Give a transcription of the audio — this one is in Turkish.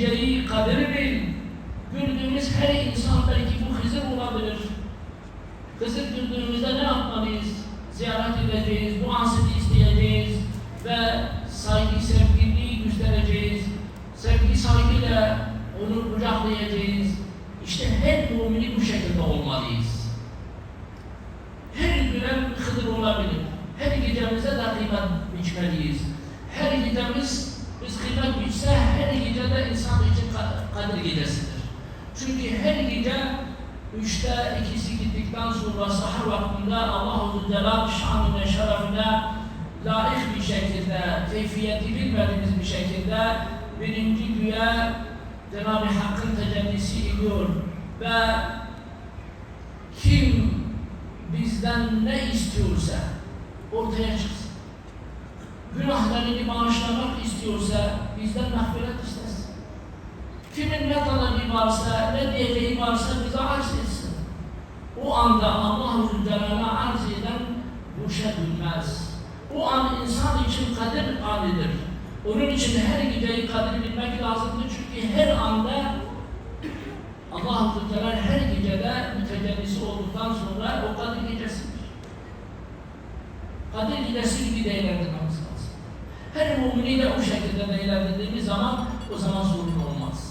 geceyi kadir bil. Güldüğümüz her insandaki bu Hızır olabilir. Hızır güldüğümüzde ne yapmalıyız? Ziyaret edeceğiz, bu anseti isteyeceğiz ve saygı, sevgiliği göstereceğiz. Sevgi, saygıyla onu kucaklayacağız. İşte her mümini bu şekilde olmalıyız. Her gülen Hızır olabilir. Her gecemize de kıymet biçmeliyiz. Her gecemiz biz biçse her gece de insan için ka- kadir gecesidir. Çünkü her gece üçte ikisi gittikten sonra sahur vaktinde Allah-u Zülcelal şanına, şerefine layık bir şekilde, keyfiyeti bilmediğimiz bir şekilde birinci güya Cenab-ı Hakk'ın tecellisi ediyor ve kim bizden ne istiyorsa ortaya çıksın. Günahlarını bağışlamak istiyorsa bizden mağfiret istesin. Kimin ne talebi varsa, ne diyeceği varsa bize arz etsin. O anda Allah-u Zülcelal'a arz eden boşa dönmez. O an insan için kadir anıdır. Onun için her geceyi kadir bilmek lazımdır çünkü her anda Allah-u Zülcelal her gecede mütecellisi olduktan sonra o kadir gecesidir. Kadir gecesi gibi değerlendirmemiz lazım. Her müminiyle o şekilde de zaman o zaman sorun olmaz.